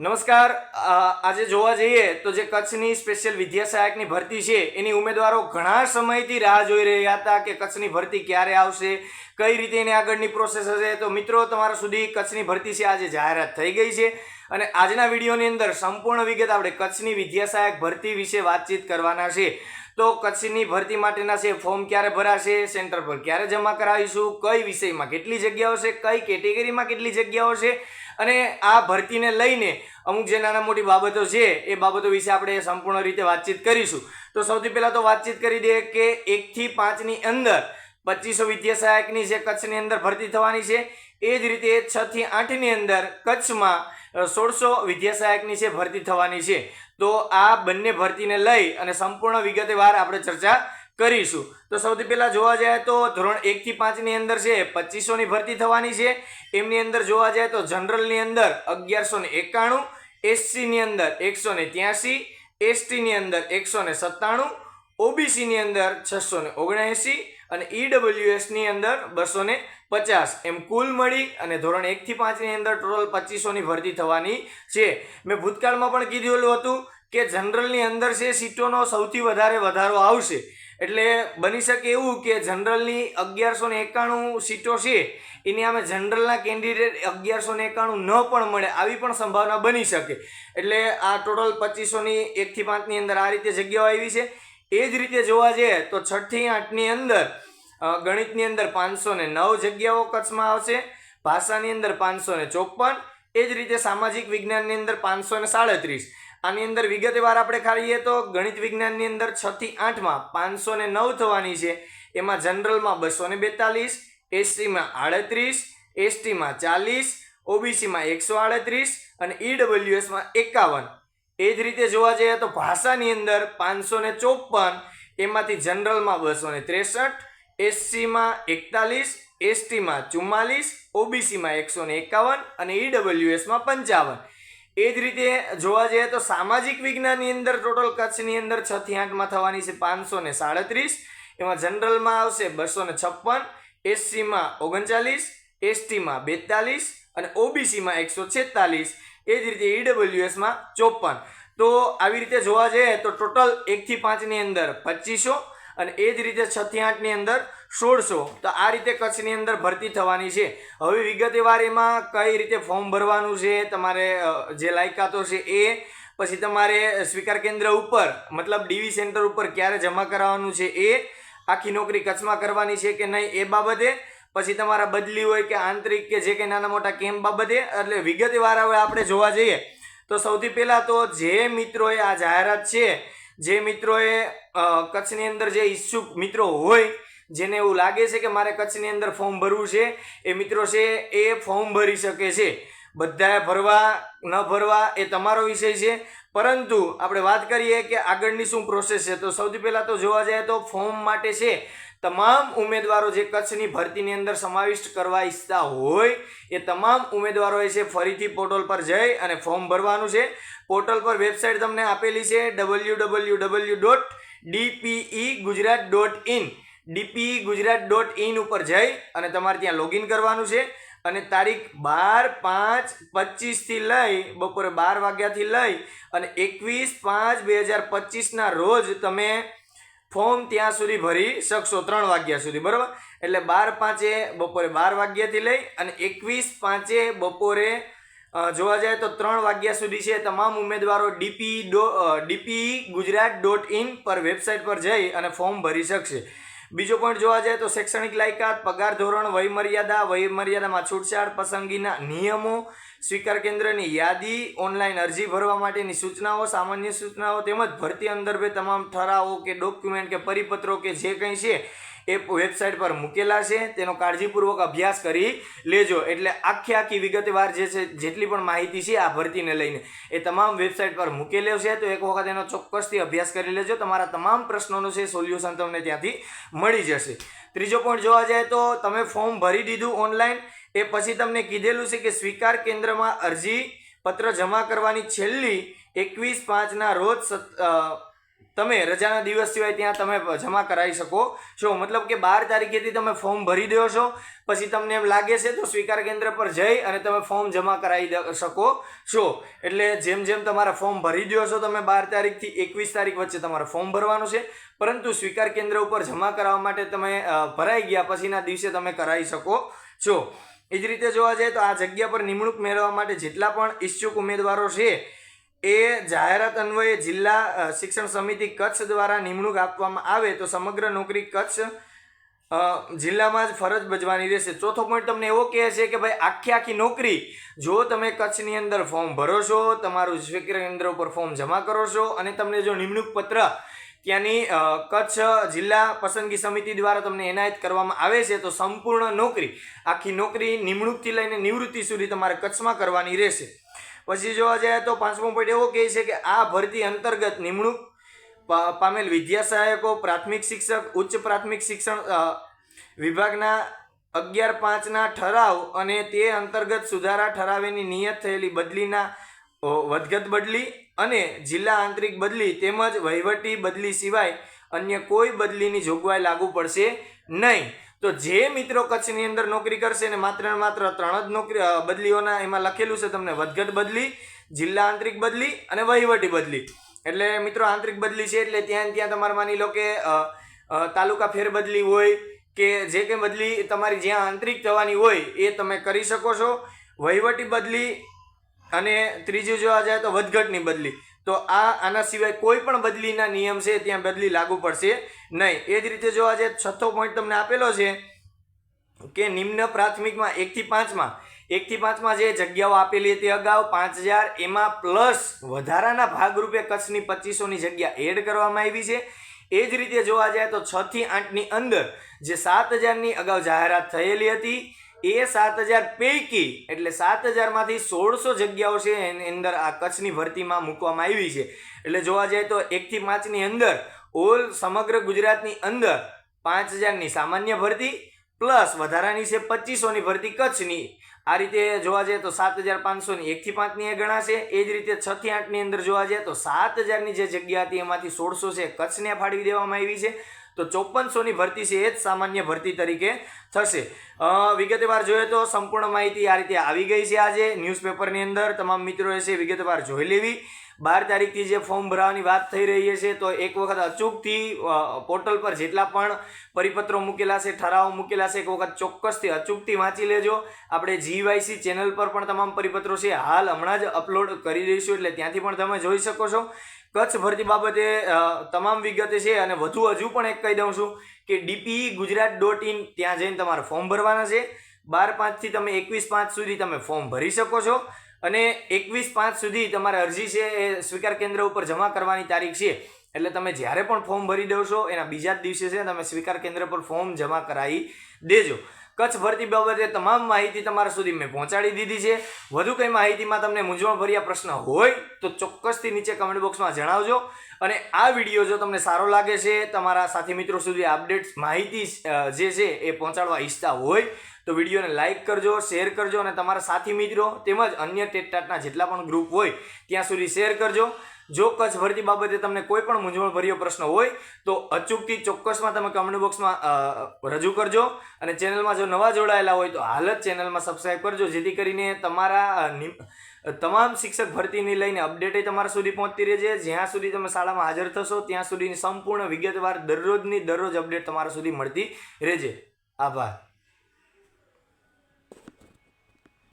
નમસ્કાર. આજે જોવા જઈએ તો જે કચ્છની સ્પેશિયલ વિદ્યા સહાયકની ભરતી છે, એની ઉમેદવારો ઘણા સમયથી રાહ જોઈ રહ્યા હતા કે કચ્છની ભરતી ક્યારે આવશે, કઈ રીતે એની આગળની પ્રોસેસ હશે. તો મિત્રો, તમારા સુધી કચ્છની ભરતી છે, આજે જાહેરાત થઈ ગઈ છે અને આજના વિડીયોની અંદર સંપૂર્ણ વિગત આપણે કચ્છની વિદ્યા સહાયક ભરતી વિશે વાતચીત કરવાના છે. તો કચ્છની ભરતી માટેના છે, ફોર્મ ક્યારે ભરાશે, સેન્ટર પર ક્યારે જમા કરાવીશું, કઈ વિષયમાં કેટલી જગ્યાઓ છે, કઈ કેટેગરીમાં કેટલી જગ્યાઓ છે અને આ ભરતીને લઈને અમુક જે નાના મોટી બાબતો છે, એ બાબતો વિશે આપણે સંપૂર્ણ રીતે વાતચીત કરીશું. તો સૌથી પહેલાં તો વાતચીત કરી દઈએ કે એકથી પાંચની અંદર પચીસો વિદ્યા સહાયકની જે કચ્છની અંદર ભરતી થવાની છે, એ જ રીતે છ થી આઠની અંદર કચ્છમાં સોળસો વિદ્યા સહાયકની છે ભરતી થવાની છે. તો આ બંને ભરતીને લઈ અને સંપૂર્ણ વિગતવાર આપણે ચર્ચા કરીશું. તો સૌથી પહેલાં જોવા જાય તો ધોરણ એકથી પાંચની અંદર છે પચીસોની ભરતી થવાની છે. એમની અંદર જોવા જાય તો જનરલની અંદર અગિયારસો ને એકાણું, એસસીની અંદર એકસો ને ત્યાંસી, એસટીની અંદર એકસો ને સત્તાણું, ઓબીસીની અંદર છસો ને ઓગણએંસી અને ઈડબ્લ્યુએસની અંદર બસો ને પચાસ. એમ કુલ મળી અને ધોરણ એકથી પાંચની અંદર ટોટલ પચીસોની ભરતી થવાની છે. મેં ભૂતકાળમાં પણ કીધેલું હતું કે જનરલની અંદર છે સીટોનો સૌથી વધારે વધારો આવશે. એટલે બની શકે એવું કે જનરલની અગિયારસો ને એકાણું સીટો છે, એની અમે જનરલના કેન્ડિડેટ અગિયારસો ને એકાણું ન પણ મળે, આવી પણ સંભાવના બની શકે. એટલે આ ટોટલ પચીસોની એકથી પાંચની અંદર આ રીતે જગ્યાઓ આવી છે. એ જ રીતે જોવા જઈએ તો છઠ્ઠી આઠની અંદર ગણિતની અંદર પાંચસો ને નવ જગ્યાઓ કચ્છમાં આવશે, ભાષાની અંદર પાંચસો ને ચોપન, એ જ રીતે સામાજિક વિજ્ઞાનની અંદર પાંચસો ને સાડત્રીસ. આની અંદર વિગતવાર આપણે ખાઈએ તો ગણિત વિજ્ઞાનની અંદર છ થી આઠમાં પાંચસો ને નવ થવાની છે. એમાં જનરલમાં બસો ને બેતાલીસ, એસસીમાં આડત્રીસ, એસટીમાં ચાલીસ, ઓબીસીમાં એકસો આડત્રીસ અને ઈડબ્લ્યુએસમાં એકાવન. એ જ રીતે જોવા જઈએ તો ભાષાની અંદર પાંચસો ને ચોપન એમાંથી જનરલમાં બસો ને ત્રેસઠ, એસસીમાં એકતાલીસ, એસટીમાં ચુમ્માલીસ, ઓબીસીમાં એકસો ને એકાવન અને ઈડબ્લ્યુએસમાં પંચાવન. એ જ રીતે જોવા જઈએ તો સામાજિક વિજ્ઞાનની અંદર ટોટલ કચ્છની અંદર છ થી આઠમાં થવાની છે પાંચસો ને સાડત્રીસ. એમાં જનરલમાં આવશે બસો ને છપ્પન, એસસીમાં ઓગણચાલીસ, એસટીમાં બેતાલીસ અને ઓબીસીમાં એકસો છેતાલીસ. એ જ રીતે ઈડબ્લ્યુએસમાં ચોપન. તો આવી રીતે જોવા જઈએ તો ટોટલ એકથી પાંચની અંદર પચીસો અને એ જ રીતે છ થી આઠની અંદર સોળસો. તો આ રીતે કચ્છની અંદર ભરતી થવાની છે. હવે વિગતવાર એમાં કઈ રીતે ફોર્મ ભરવાનું છે, તમારે જે લાયકાતો છે એ, પછી તમારે સ્વીકાર કેન્દ્ર ઉપર, મતલબ ડીવી સેન્ટર ઉપર ક્યારે જમા કરાવવાનું છે એ, આખી નોકરી કચ્છમાં કરવાની છે કે નહીં એ બાબતે, પછી તમારા બદલી હોય કે આંતરિક કે જે કંઈ નાના મોટા કેમ્પ બાબતે, એટલે વિગતવાર હવે આપણે જોવા જઈએ. તો સૌથી પહેલાં તો જે મિત્રોએ આ જાહેરાત છે જે મિત્રોએ કચ્છની અંદર જે ઈચ્છુક મિત્રો હોય, જેને એવું લાગે છે કે મારે કચ્છની અંદર ફોર્મ ભરવું છે, એ મિત્રો છે એ ફોર્મ ભરી શકે છે. બધાએ ભરવા, ન ભરવા એ તમારો વિષય છે. પરંતુ આપણે વાત કરીએ કે આગળની શું પ્રોસેસ છે. તો સૌથી પહેલાં તો જોવા જાય તો ફોર્મ માટે છે, તમામ ઉમેદવારો જે કચ્છની ભરતીની અંદર સમાવિષ્ટ કરવા ઈચ્છતા હોય, એ તમામ ઉમેદવારોએ છે ફરીથી પોર્ટલ પર જઈ અને ફોર્મ ભરવાનું છે. પોર્ટલ પર વેબસાઇટ તમને આપેલી છે W W W dot DPE Gujarat dot in DPE Gujarat dot in ઉપર જઈ અને તમારે ત્યાં લોગિન કરવાનું છે. અને તારીખ બાર પાંચ પચીસથી લઈ, બપોરે બાર વાગ્યાથી લઈ અને એકવીસ પાંચ બે હજાર પચીસના રોજ તમે ફોર્મ ત્યાં સુધી ભરી શકશો ત્રણ વાગ્યા સુધી, બરાબર? એટલે બાર પાંચે બપોરે બાર વાગ્યાથી લઈ અને એકવીસ પાંચે બપોરે જોવા જાય તો ત્રણ વાગ્યા સુધી છે તમામ ઉમેદવારો ડીપી ડો ડીપી ગુજરાત ડોટ ઇન પર વેબસાઇટ પર જઈ અને ફોર્મ ભરી શકશે. બીજો પોઈન્ટ જોવા જાય તો શૈક્ષણિક લાયકાત, પગાર ધોરણ, વયમર્યાદા, વયમર્યાદામાં છૂટછાટ પસંદગીના નિયમો, સ્વીકાર કેન્દ્રની યાદી, ઓનલાઈન અરજી ભરવા માટેની સૂચનાઓ, સામાન્ય સૂચનાઓ તેમજ ભરતી સંદર્ભે તમામ ઠરાવો કે ડોક્યુમેન્ટ કે પરિપત્રો કે જે કંઈ છે એ વેબસાઇટ પર મૂકેલા છે. તેનો કાળજીપૂર્વક અભ્યાસ કરી લેજો. એટલે આખી આખી વિગતવાર જે છે, જેટલી પણ માહિતી છે, આ ભરતીને લઈને. એ તમામ વેબસાઇટ પર મૂકેલો છે. તો એક વખત એનો ચોક્કસથી અભ્યાસ કરી લેજો. તમારા તમામ પ્રશ્નોનું છે સોલ્યુશન તમને ત્યાંથી મળી જશે. ત્રીજો પોઈન્ટ જોવા જાય તો તમે ફોર્મ ભરી દીધું ઓનલાઈન એ પછી તમને કીધેલું છે કે સ્વીકાર કેન્દ્રમાં અરજી પત્ર જમા કરવાની છેલ્લી એકવીસ પાંચના રોજ તમે રજાના દિવસ સિવાય ત્યાં તમે જમા કરાવી શકો. છો મતલબ કે બાર તારીખેથી તમે ફોર્મ ભરી દો છો, પછી તમને એમ લાગે છે તો સ્વીકાર કેન્દ્ર પર જઈ અને તમે ફોર્મ જમા કરાવી શકો. છો એટલે જેમ જેમ તમારા ફોર્મ ભરી દો છો તમે બાર તારીખથી એકવીસ તારીખ વચ્ચે તમારે ફોર્મ ભરવાનું છે. પરંતુ સ્વીકાર કેન્દ્ર ઉપર જમા કરાવવા માટે તમે ભરાઈ ગયા પછીના દિવસે તમે કરાવી શકો. છો એ જ રીતે જોવા જઈએ તો આ જગ્યા પર નિમણૂક મેળવવા માટે જેટલા પણ ઈચ્છુક ઉમેદવારો છે એ જાહેરાત અન્વયે જિલ્લા શિક્ષણ સમિતિ કચ્છ દ્વારા નિમણૂક આપવામાં આવે તો સમગ્ર નોકરી કચ્છ જિલ્લામાં જ ફરજ બજવાની રહેશે. ચોથો પોઈન્ટ તમને એવો કહે છે કે ભાઈ, આખી આખી નોકરી જો તમે કચ્છની અંદર ફોર્મ ભરો છો, તમારું સ્વીકાર કેન્દ્ર ઉપર ફોર્મ જમા કરો છો અને તમને જો નિમણૂક પત્ર ત્યાંની કચ્છ જિલ્લા પસંદગી સમિતિ દ્વારા તમને એનાયત કરવામાં આવે છે, તો સંપૂર્ણ નોકરી, આખી નોકરી નિમણૂકથી લઈને નિવૃત્તિ સુધી તમારે કચ્છમાં કરવાની રહેશે. પછી જોવા જઈએ તો પાંચમો પોઈન્ટ એવો કહે છે કે આ ભરતી અંતર્ગત નિમણૂક પામેલ વિદ્યા સહાયકો, પ્રાથમિક શિક્ષક, ઉચ્ચ પ્રાથમિક શિક્ષણ વિભાગના અગિયાર પાંચના ઠરાવ અને તે અંતર્ગત સુધારા ઠરાવેની નિયત થયેલી બદલીના વધગત બદલી અને જિલ્લા આંતરિક બદલી તેમજ વહીવટી બદલી સિવાય અન્ય કોઈ બદલીની જોગવાઈ લાગુ પડશે નહીં. તો જે મિત્રો કચ્છની અંદર નોકરી કરશે ને માત્ર ને માત્ર ત્રણ જ નોકરી બદલીઓના એમાં લખેલું છે તમને વધઘટ બદલી, જિલ્લા આંતરિક બદલી અને વહીવટી બદલી. એટલે મિત્રો આંતરિક બદલી છે એટલે ત્યાં ત્યાં તમારે માની લો કે તાલુકા ફેરબદલી હોય કે જે કંઈ બદલી તમારી જ્યાં આંતરિક થવાની હોય એ તમે કરી શકો છો. વહીવટી બદલી અને ત્રીજું જોવા જાય તો વધઘટની બદલી. તો આ આના સિવાય કોઈ પણ બદલીના નિયમ છે, ત્યાં બદલી લાગુ પડશે નહીં. એ જ રીતે જોવા તો છઠ્ઠો પોઈન્ટ તમને આપેલો છે કે નિમ્ન પ્રાથમિકમાં એકથી પાંચમાં એકથી પાંચમાં જે જગ્યાઓ આપેલી હતી અગાઉ પાંચ હજાર, એમાં પ્લસ વધારાના ભાગરૂપે કચ્છની પચીસોની જગ્યા એડ કરવામાં આવી છે. એ જ રીતે જોવા જાય તો છથી આઠની અંદર જે સાત હજારની અગાઉ જાહેરાત થયેલી હતી એ સાત હજાર પૈકી, એટલે સાત હજારમાંથી સોળસો જગ્યાઓ છે એની અંદર આ કચ્છની ભરતીમાં મૂકવામાં આવી છે. એટલે જોવા જાય તો એકથી પાંચની અંદર, ઓલ સમગ્ર ગુજરાતની અંદર પાંચ હજારની સામાન્ય ભરતી, પ્લસ વધારાની છે પચીસોની ભરતી કચ્છની. આ રીતે જોવા જઈએ તો સાત હજાર પાંચસોની એકથી પાંચની એ ગણાશે. એ જ રીતે છ થી આઠની અંદર જોવા જઈએ તો સાત હજારની જે જગ્યા હતી એમાંથી સોળસો છે કચ્છને ફાળવી દેવામાં આવી છે. તો ચોપનસોની ભરતી છે એ જ સામાન્ય ભરતી તરીકે થશે. વિગતવાર જોઈએ તો સંપૂર્ણ માહિતી આ રીતે આવી ગઈ છે આજે. ન્યૂઝપેપરની અંદર તમામ મિત્રોએ છે વિગતવાર જોઈ લેવી. બાર તારીખથી જે ફોર્મ ભરાવાની વાત થઈ રહી છે, તો એક વખત અચૂકથી પોર્ટલ પર જેટલા પણ પરિપત્રો મૂકેલા છે, ઠરાવો મૂકેલા છે, એક વખત ચોક્કસથી અચૂકથી વાંચી લેજો. આપણે જીવાયસી ચેનલ પર પણ તમામ પરિપત્રો છે હાલ હમણાં જ અપલોડ કરી દઈશું, એટલે ત્યાંથી પણ તમે જોઈ શકો છો. કચ્છ ભરતી બાબતે તમામ વિગતે છે અને વધુ હજુ પણ એક કહી દઉં છું કે ડીપી ગુજરાત ડોટ ઇન ત્યાં જઈને તમારે ફોર્મ ભરવાના છે. બાર પાંચથી તમે એકવીસ પાંચ સુધી તમે ફોર્મ ભરી શકો છો. અને એકવીસ પાંચ સુધી તમારે અરજી છે એ સ્વીકાર કેન્દ્ર ઉપર જમા કરવાની તારીખ છે. એટલે તમે જ્યારે પણ ફોર્મ ભરી દો છો એના બીજા જ દિવસે છે તમે સ્વીકાર કેન્દ્ર પર ફોર્મ જમા કરાવી દેજો. કચ્છ ભરતી બાબતે તમામ માહિતી તમારા સુધી મેં પહોંચાડી દીધી છે. વધુ કંઈ માહિતીમાં તમને મૂંઝવણભર્યા પ્રશ્ન હોય તો ચોક્કસથી નીચે કમેન્ટ બોક્સમાં જણાવજો. અને આ વીડિયો જો તમને સારો લાગે છે, તમારા સાથી મિત્રો સુધી અપડેટ્સ માહિતી જે છે એ પહોંચાડવા ઈચ્છતા હોય તો વિડીયોને લાઇક કરજો શેર કરજો અને તમારા સાથી મિત્રો તેમજ અન્ય ટેટટાટના જેટલા પણ ગ્રુપ હોય ત્યાં સુધી શેર કરજો. જો કચ્છ ભરતી બાબતે તમને કોઈ પણ મૂંઝવણભર્યો પ્રશ્ન હોય, તો અચૂકથી ચોક્કસમાં તમે કમેન્ટ બોક્સમાં રજૂ કરજો. અને ચેનલમાં જો નવા જોડાયેલા હોય, તો હાલ જ ચેનલમાં સબસ્ક્રાઈબ કરજો, જેથી કરીને તમારા તમામ શિક્ષક ભરતીને લઈને અપડેટ તમારા સુધી પહોંચતી રહેશે જ્યાં સુધી તમે શાળામાં હાજર થશો, ત્યાં સુધીની સંપૂર્ણ વિગતવાર દરરોજની દરરોજ અપડેટ તમારા સુધી મળતી રહેશે આભાર.